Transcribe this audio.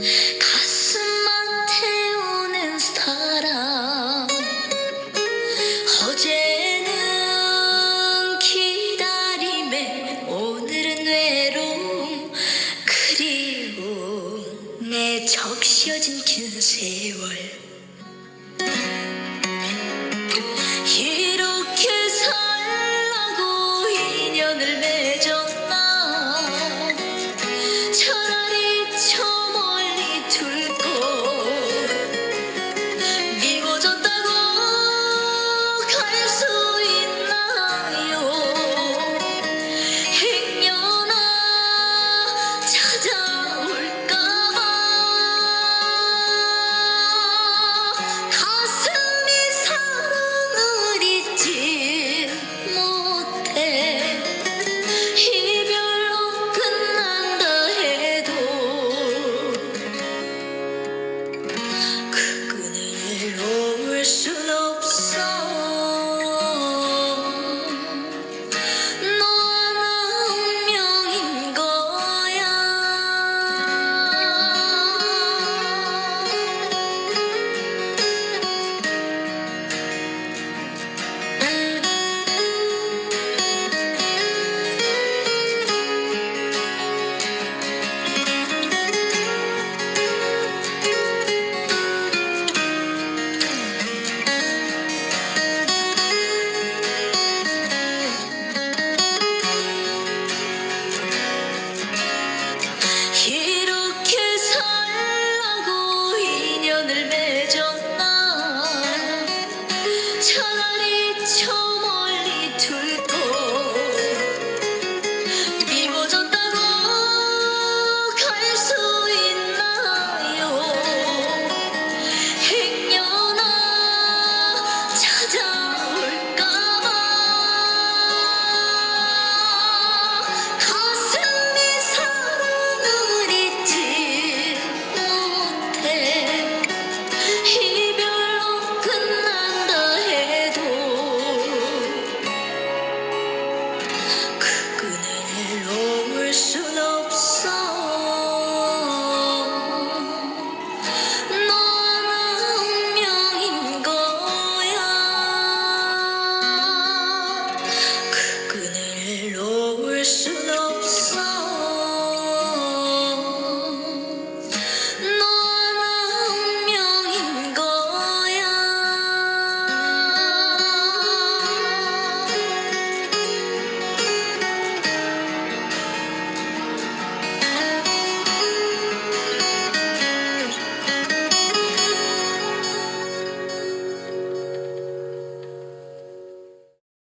가슴만 태우는 사랑 어제는 기다림에 오늘은 외로움. 그리움 내 적셔진 긴 세월 ছোট lower slow.